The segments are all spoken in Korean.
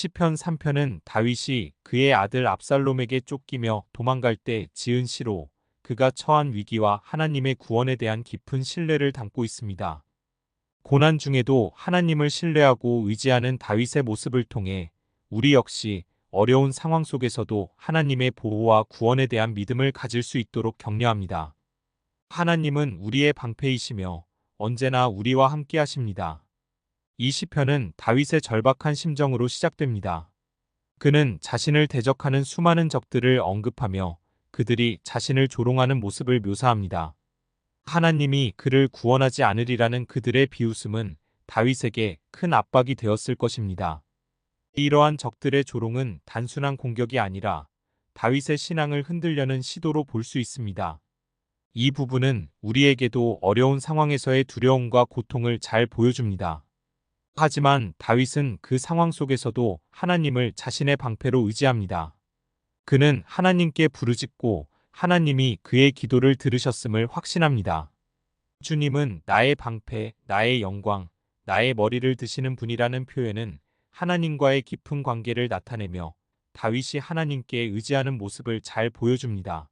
시편 3편은 다윗이 그의 아들 압살롬에게 쫓기며 도망갈 때 지은 시로 그가 처한 위기와 하나님의 구원에 대한 깊은 신뢰를 담고 있습니다. 고난 중에도 하나님을 신뢰하고 의지하는 다윗의 모습을 통해 우리 역시 어려운 상황 속에서도 하나님의 보호와 구원에 대한 믿음을 가질 수 있도록 격려합니다. 하나님은 우리의 방패이시며 언제나 우리와 함께 하십니다. 이 시편은 다윗의 절박한 심정으로 시작됩니다. 그는 자신을 대적하는 수많은 적들을 언급하며 그들이 자신을 조롱하는 모습을 묘사합니다. 하나님이 그를 구원하지 않으리라는 그들의 비웃음은 다윗에게 큰 압박이 되었을 것입니다. 이러한 적들의 조롱은 단순한 공격이 아니라 다윗의 신앙을 흔들려는 시도로 볼 수 있습니다. 이 부분은 우리에게도 어려운 상황에서의 두려움과 고통을 잘 보여줍니다. 하지만 다윗은 그 상황 속에서도 하나님을 자신의 방패로 의지합니다. 그는 하나님께 부르짖고 하나님이 그의 기도를 들으셨음을 확신합니다. 주님은 나의 방패, 나의 영광, 나의 머리를 드시는 분이라는 표현은 하나님과의 깊은 관계를 나타내며 다윗이 하나님께 의지하는 모습을 잘 보여줍니다.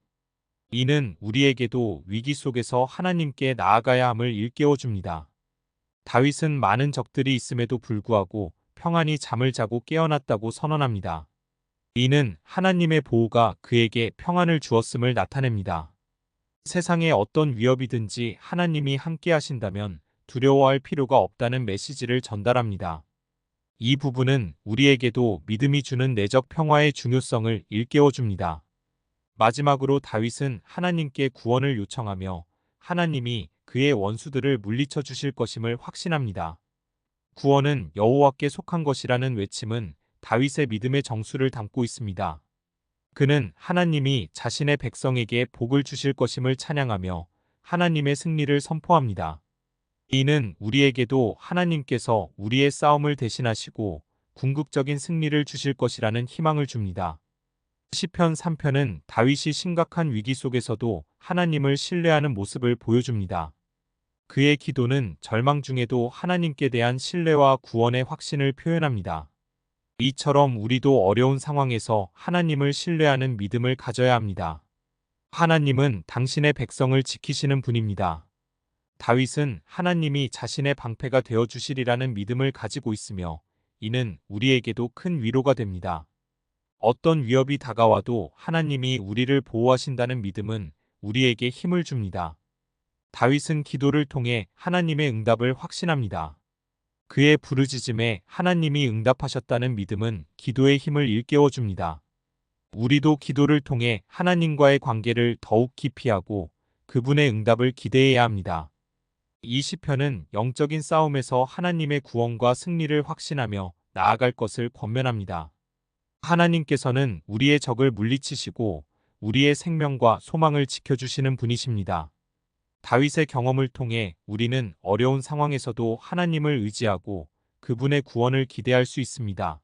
이는 우리에게도 위기 속에서 하나님께 나아가야 함을 일깨워 줍니다. 다윗은 많은 적들이 있음에도 불구하고 평안히 잠을 자고 깨어났다고 선언합니다. 이는 하나님의 보호가 그에게 평안을 주었음을 나타냅니다. 세상에 어떤 위협이든지 하나님이 함께 하신다면 두려워할 필요가 없다는 메시지를 전달합니다. 이 부분은 우리에게도 믿음이 주는 내적 평화의 중요성을 일깨워 줍니다. 마지막으로 다윗은 하나님께 구원을 요청하며 하나님이 그의 원수들을 물리쳐 주실 것임을 확신합니다. 구원은 여호와께 속한 것이라는 외침은 다윗의 믿음의 정수를 담고 있습니다. 그는 하나님이 자신의 백성에게 복을 주실 것임을 찬양하며 하나님의 승리를 선포합니다. 이는 우리에게도 하나님께서 우리의 싸움을 대신하시고 궁극적인 승리를 주실 것이라는 희망을 줍니다. 시편 3편은 다윗이 심각한 위기 속에서도 하나님을 신뢰하는 모습을 보여줍니다. 그의 기도는 절망 중에도 하나님께 대한 신뢰와 구원의 확신을 표현합니다. 이처럼 우리도 어려운 상황에서 하나님을 신뢰하는 믿음을 가져야 합니다. 하나님은 당신의 백성을 지키시는 분입니다. 다윗은 하나님이 자신의 방패가 되어 주시리라는 믿음을 가지고 있으며 이는 우리에게도 큰 위로가 됩니다. 어떤 위협이 다가와도 하나님이 우리를 보호하신다는 믿음은 우리에게 힘을 줍니다. 다윗은 기도를 통해 하나님의 응답을 확신합니다. 그의 부르짖음에 하나님이 응답하셨다는 믿음은 기도의 힘을 일깨워 줍니다. 우리도 기도를 통해 하나님과의 관계를 더욱 깊이 하고 그분의 응답을 기대해야 합니다. 이 시편은 영적인 싸움에서 하나님의 구원과 승리를 확신하며 나아갈 것을 권면합니다. 하나님께서는 우리의 적을 물리치시고 우리의 생명과 소망을 지켜주시는 분이십니다. 다윗의 경험을 통해 우리는 어려운 상황에서도 하나님을 의지하고 그분의 구원을 기대할 수 있습니다.